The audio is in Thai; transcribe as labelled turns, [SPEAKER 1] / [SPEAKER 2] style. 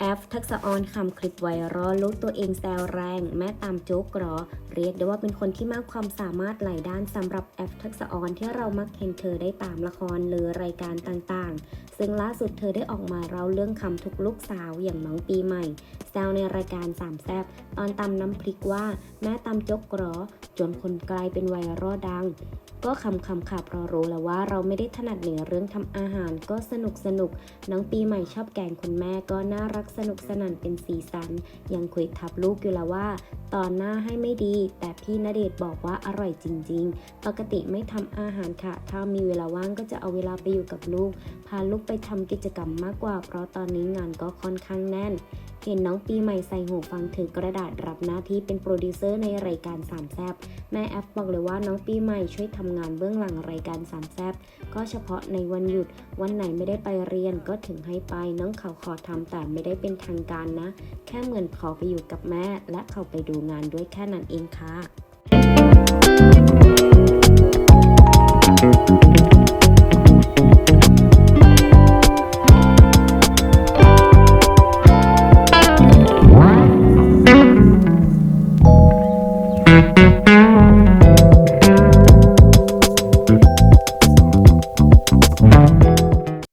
[SPEAKER 1] แอฟทักษะออนคำคลิปไวรัลลูกตัวเองแซวแรง แม่ตามโจ๊กกรอ เรียกได้ว่าเป็นคนที่มากความสามารถหลายด้านสำหรับแอฟทักษะออนที่เรามักเห็นเธอได้ตามละครหรือรายการต่างๆ ซึ่งล่าสุดเธอได้ออกมาเล่าเรื่องคำทุกลูกสาวอย่างน้องปีใหม่ แซวในรายการสามแซบตอนตำน้ำพริกว่า แม่ตำโจ๊กกรอ จนคนกลายเป็นไวรัลดังก็คำคำค่ะเพราะรู้แล้วว่าเราไม่ได้ถนัดในเรื่องทำอาหารก็สนุกสนุกน้องปีใหม่ชอบแกงคุณแม่ก็น่ารักสนุกสนานเป็นสีสัน ยังคุยทับลูกอยู่แล้วว่า ตอนหน้าให้ไม่ดี แต่พี่ณเดชน์บอกว่าอร่อยจริง ๆ ปกติไม่ทำอาหารค่ะ ถ้ามีเวลาว่างก็จะเอาเวลาไปอยู่กับลูก พาลูกไปทำกิจกรรมมากกว่า เพราะตอนนี้งานก็ค่อนข้างแน่นเห็นน้องปีใหม่ใส่หูฟังถือกระดาษรับหน้าที่เป็นโปรดิวเซอร์ในรายการสามแซบแม่แอฟบอกเลยว่าน้องปีใหม่ช่วยทำงานเบื้องหลังรายการสามแซบก็เฉพาะในวันหยุดวันไหนไม่ได้ไปเรียนก็ถึงให้ไปน้องเขาขอทำแต่ไม่ได้เป็นทางการนะ แค่เหมือนขอไปอยู่กับแม่ และเขาไปดูงานด้วยแค่นั้นเองค่ะ